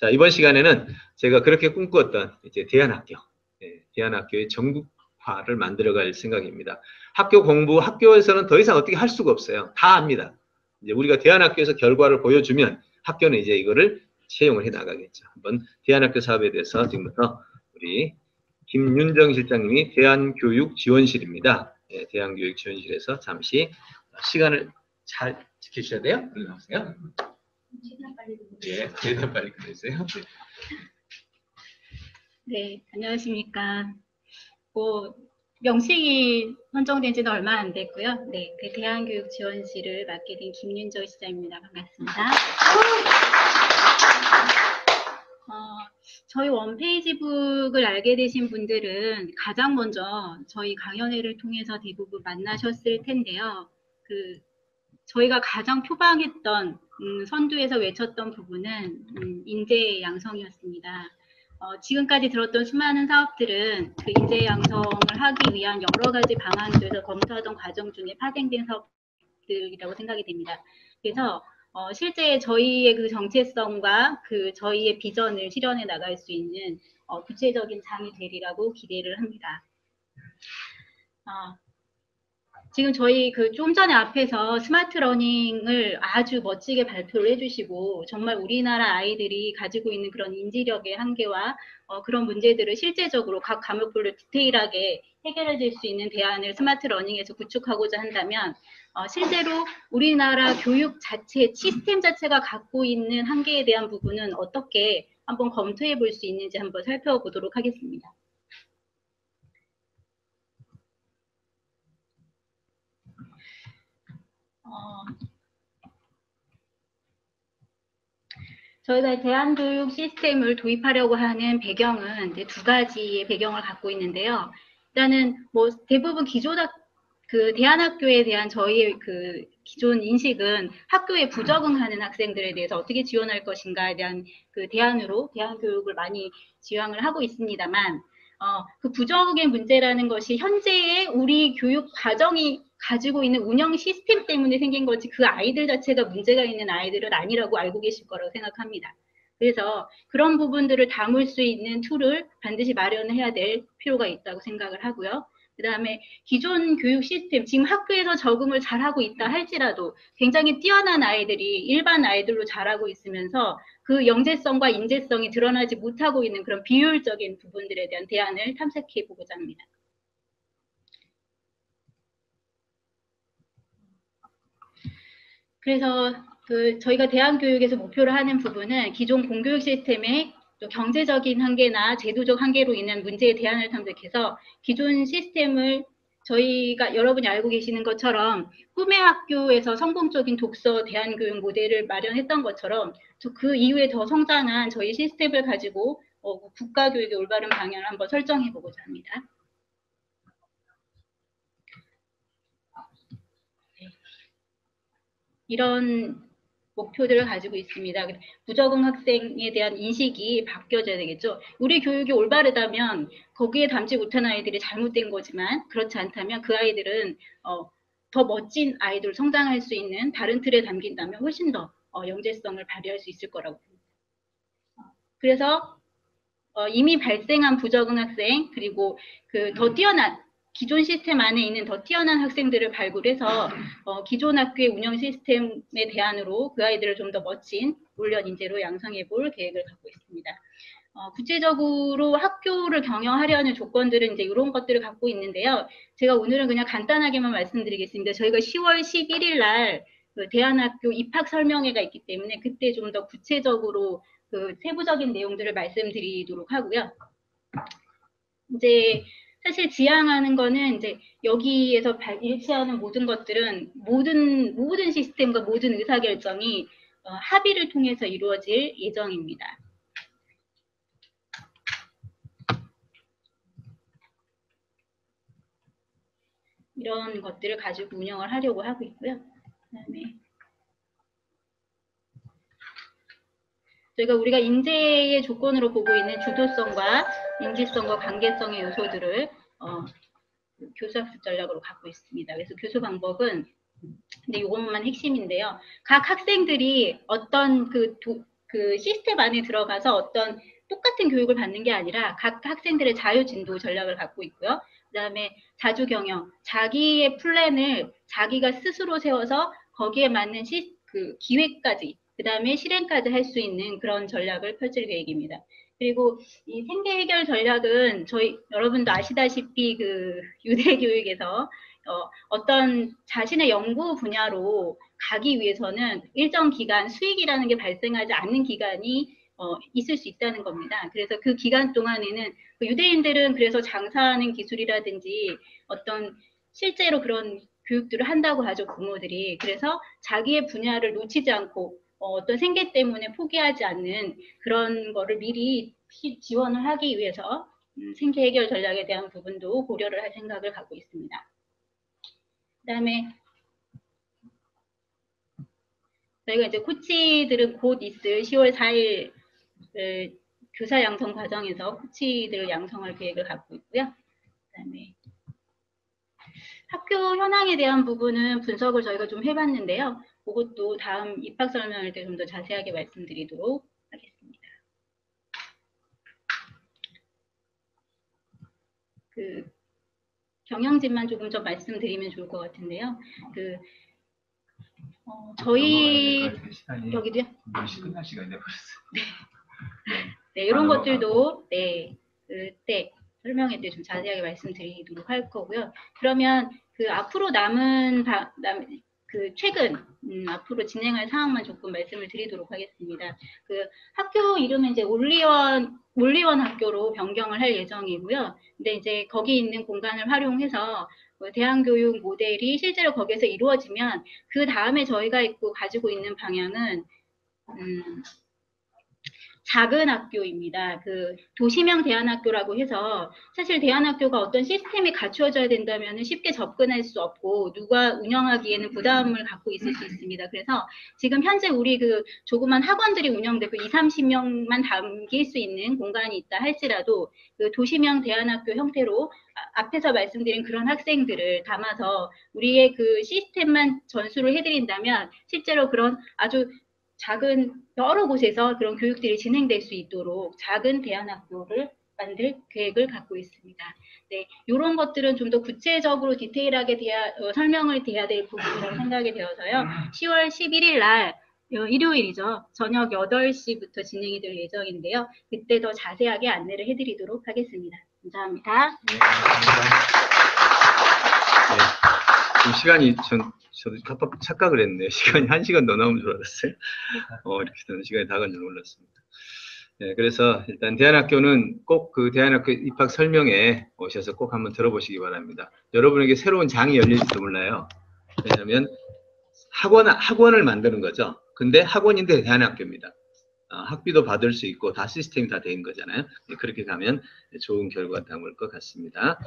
자, 이번 시간에는 제가 그렇게 꿈꾸었던 이제 대안학교, 예, 대안학교의 전국화를 만들어갈 생각입니다. 학교 공부, 학교에서는 더 이상 어떻게 할 수가 없어요. 다 압니다. 이제 우리가 대안학교에서 결과를 보여주면 학교는 이제 이거를 채용을 해 나가겠죠. 한번 대안학교 사업에 대해서 지금부터 우리 김윤정 실장님이 대한교육지원실입니다. 예, 대한교육지원실에서 잠시 시간을 잘 지켜주셔야 돼요. 일로 나오세요. 예, 최대한 빨리 끝내세요. 네, 안녕하십니까. 뭐, 명식이 선정된 지는 얼마 안 됐고요. 네, 그 대한교육지원실을 맡게 된 김윤정 시장입니다. 반갑습니다. 어, 저희 원페이지북을 알게 되신 분들은 가장 먼저 저희 강연회를 통해서 대부분 만나셨을 텐데요. 그 저희가 가장 표방했던 음, 선두에서 외쳤던 부분은 음, 인재 양성이었습니다. 어, 지금까지 들었던 수많은 사업들은 그 인재 양성을 하기 위한 여러 가지 방안들을 검토하던 과정 중에 파생된 사업들이라고 생각이 됩니다. 그래서 어, 실제 저희의 그 정체성과 그 저희의 비전을 실현해 나갈 수 있는 어, 구체적인 장이 되리라고 기대를 합니다. 어, 지금 저희 그 좀 전에 앞에서 스마트 러닝을 아주 멋지게 발표를 해주시고 정말 우리나라 아이들이 가지고 있는 그런 인지력의 한계와 어, 그런 문제들을 실제적으로 각 과목별로 디테일하게 해결해 줄수 있는 대안을 스마트 러닝에서 구축하고자 한다면 어, 실제로 우리나라 교육 자체 시스템 자체가 갖고 있는 한계에 대한 부분은 어떻게 한번 검토해 볼 수 있는지 한번 살펴보도록 하겠습니다. 어, 저희가 대한교육 시스템을 도입하려고 하는 배경은 이제 두 가지의 배경을 갖고 있는데요. 일단은 뭐 대부분 기존 학, 그 대안학교에 대한 저희의 그 기존 인식은 학교에 부적응하는 학생들에 대해서 어떻게 지원할 것인가에 대한 그 대안으로 대안교육을 많이 지향을 하고 있습니다만 어, 그 부적응의 문제라는 것이 현재의 우리 교육 과정이 가지고 있는 운영 시스템 때문에 생긴 거지 그 아이들 자체가 문제가 있는 아이들은 아니라고 알고 계실 거라고 생각합니다. 그래서 그런 부분들을 담을 수 있는 툴을 반드시 마련해야 될 필요가 있다고 생각을 하고요. 그 다음에 기존 교육 시스템, 지금 학교에서 적응을 잘하고 있다 할지라도 굉장히 뛰어난 아이들이 일반 아이들로 자라고 있으면서 그 영재성과 인재성이 드러나지 못하고 있는 그런 비효율적인 부분들에 대한 대안을 탐색해 보고자 합니다. 그래서 그 저희가 대안교육에서 목표를 하는 부분은 기존 공교육 시스템의 경제적인 한계나 제도적 한계로 인한 문제에 대안을 탐색해서 기존 시스템을 저희가 여러분이 알고 계시는 것처럼 꿈의 학교에서 성공적인 독서 대안교육 모델을 마련했던 것처럼 그 이후에 더 성장한 저희 시스템을 가지고 어, 국가교육의 올바른 방향을 한번 설정해 보고자 합니다. 이런 목표들을 가지고 있습니다. 부적응 학생에 대한 인식이 바뀌어져야 되겠죠. 우리 교육이 올바르다면 거기에 담지 못한 아이들이 잘못된 거지만 그렇지 않다면 그 아이들은 어, 더 멋진 아이들 성장할 수 있는 다른 틀에 담긴다면 훨씬 더 어, 영재성을 발휘할 수 있을 거라고 봅니다. 그래서 어, 이미 발생한 부적응 학생 그리고 그 더 뛰어난 기존 시스템 안에 있는 더 뛰어난 학생들을 발굴해서 어, 기존 학교의 운영 시스템에 대안으로 그 아이들을 좀 더 멋진 훈련 인재로 양성해 볼 계획을 갖고 있습니다. 어, 구체적으로 학교를 경영하려는 조건들은 이제 이런 것들을 갖고 있는데요. 제가 오늘은 그냥 간단하게만 말씀드리겠습니다. 저희가 10월 11일 날 그 대안학교 입학 설명회가 있기 때문에 그때 좀 더 구체적으로 그 세부적인 내용들을 말씀드리도록 하고요. 이제 사실 지향하는 거는 이제 여기에서 일치하는 모든 것들은 모든 모든 시스템과 모든 의사결정이 어, 합의를 통해서 이루어질 예정입니다. 이런 것들을 가지고 운영을 하려고 하고 있고요. 그다음에 저희가 우리가 인재의 조건으로 보고 있는 주도성과 인지성과 관계성의 요소들을 어, 교수학습 전략으로 갖고 있습니다. 그래서 교수 방법은 근데 이것만 핵심인데요. 각 학생들이 어떤 그, 도, 그 시스템 안에 들어가서 어떤 똑같은 교육을 받는 게 아니라 각 학생들의 자유 진도 전략을 갖고 있고요. 그 다음에 자주 경영, 자기의 플랜을 자기가 스스로 세워서 거기에 맞는 시, 그 기획까지, 그 다음에 실행까지 할 수 있는 그런 전략을 펼칠 계획입니다. 그리고 이 생계 해결 전략은 저희 여러분도 아시다시피 그 유대 교육에서 어, 어떤 자신의 연구 분야로 가기 위해서는 일정 기간 수익이라는 게 발생하지 않는 기간이 어, 있을 수 있다는 겁니다. 그래서 그 기간 동안에는 그 유대인들은 그래서 장사하는 기술이라든지 어떤 실제로 그런 교육들을 한다고 하죠 부모들이. 그래서 자기의 분야를 놓치지 않고 어, 어떤 생계 때문에 포기하지 않는 그런 거를 미리 시- 지원을 하기 위해서 음, 생계 해결 전략에 대한 부분도 고려를 할 생각을 갖고 있습니다. 그다음에 저희가 이제 코치들은 곧 있을 10월 4일 교사 양성 과정에서 코치들 양성할 계획을 갖고 있고요. 그다음에 학교 현황에 대한 부분은 분석을 저희가 좀 해봤는데요. 그것도 다음 입학 설명할 때 좀 더 자세하게 말씀드리도록 하겠습니다. 그 경영진만 조금 더 말씀드리면 좋을 것 같은데요. 그 어, 저희 여기도요. 몇시 끝날 시간이 돼버렸어요. 네, 이런 아, 것들도 네, 그때 설명회 때 좀 자세하게 말씀드리도록 할 거고요. 그러면 그 앞으로 남은 바- 남, 그 최근 음, 앞으로 진행할 사항만 조금 말씀을 드리도록 하겠습니다. 그 학교 이름은 이제 올리원 올리원 학교로 변경을 할 예정이고요. 근데 이제 거기 있는 공간을 활용해서 그 대안교육 모델이 실제로 거기에서 이루어지면 그 다음에 저희가 있고 가지고 있는 방향은 음, 작은 학교입니다. 그 도시명 대안학교라고 해서 사실 대안학교가 어떤 시스템이 갖추어져야 된다면 쉽게 접근할 수 없고 누가 운영하기에는 부담을 갖고 있을 수 있습니다. 그래서 지금 현재 우리 그 조그만 학원들이 운영되고 2, 30명만 담길 수 있는 공간이 있다 할지라도 그 도시명 대안학교 형태로 아- 앞에서 말씀드린 그런 학생들을 담아서 우리의 그 시스템만 전수를 해드린다면 실제로 그런 아주 작은 여러 곳에서 그런 교육들이 진행될 수 있도록 작은 대안학교를 만들 계획을 갖고 있습니다. 네, 이런 것들은 좀 더 구체적으로 디테일하게 대하, 어, 설명을 드려야 될 부분이라고 생각이 되어서요. 10월 11일 날 어, 일요일이죠. 저녁 8시부터 진행이 될 예정인데요. 그때 더 자세하게 안내를 해드리도록 하겠습니다. 감사합니다. 네, 감사합니다. 시간이 전 저도 깜빡 착각을 했네요. 시간이 한 시간 더 나오면 줄 알았어요. 어, 이렇게 되는 시간이 다가온 줄 몰랐습니다. 네, 그래서 일단 대안학교는 꼭 그 대안학교 입학 설명에 오셔서 꼭 한번 들어보시기 바랍니다. 여러분에게 새로운 장이 열릴지도 몰라요. 왜냐하면 학원 학원을 만드는 거죠. 근데 학원인데 대안학교입니다. 어, 학비도 받을 수 있고 다 시스템이 다 된 거잖아요. 네, 그렇게 가면 좋은 결과가 담을 것 같습니다.